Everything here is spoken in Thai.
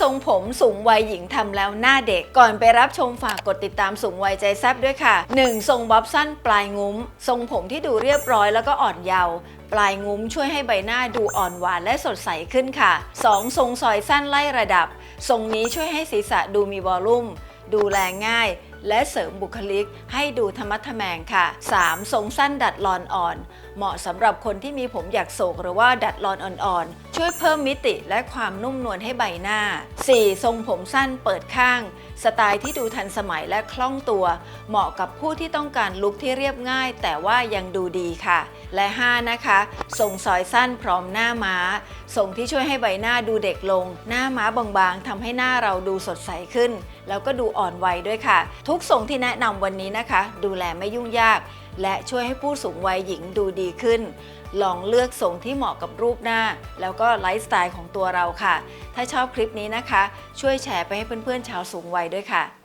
ทรงผมสูงวัยหญิงทำแล้วหน้าเด็ก ก่อนไปรับชมฝากกดติดตามสูงวัยใจแซบด้วยค่ะ 1. ทรงบ๊อบสั้นปลายงุ้ม ทรงผมที่ดูเรียบร้อยแล้วก็อ่อนเยาว์ปลายงุ้มช่วยให้ใบหน้าดูอ่อนหวานและสดใสขึ้นค่ะ 2. ทรงซอยสั้นไล่ระดับ ทรงนี้ช่วยให้ศีรษะดูมีวอลลุ่ม ดูแลง่าย และเสริมบุคลิกให้ดูธรรมะทแมงค่ะ 3. ทรงสั้นดัดลอนอ่อน เหมาะสำหรับคนที่มีผมอยากโศกหรือว่าดัดลอนอ่อนๆ ช่วยเพิ่มมิติและความนุ่มนวลให้ใบหน้า 4. ทรงผมสั้นเปิดข้าง สไตล์ที่ดูทันสมัยและคล่องตัว เหมาะกับผู้ที่ต้องการลุคที่เรียบง่าย แต่ว่ายังดูดีค่ะ และ 5 นะคะ ทรงซอยสั้นพร้อมหน้าม้า ทรงที่ช่วยให้ใบหน้าดูเด็กลง หน้าม้าบางๆทำให้หน้าเราดูสดใสขึ้น แล้วก็ดูอ่อนวัยด้วยค่ะทุกทรงที่แนะนำวันนี้นะคะ ดูแลไม่ยุ่งยาก และช่วยให้ผู้สูงวัยหญิงดูดีขึ้น ลองเลือกทรงที่เหมาะกับรูปหน้า แล้วก็ไลฟ์สไตล์ของตัวเราค่ะ ถ้าชอบคลิปนี้นะคะ ช่วยแชร์ไปให้เพื่อนๆชาวสูงวัยด้วยค่ะ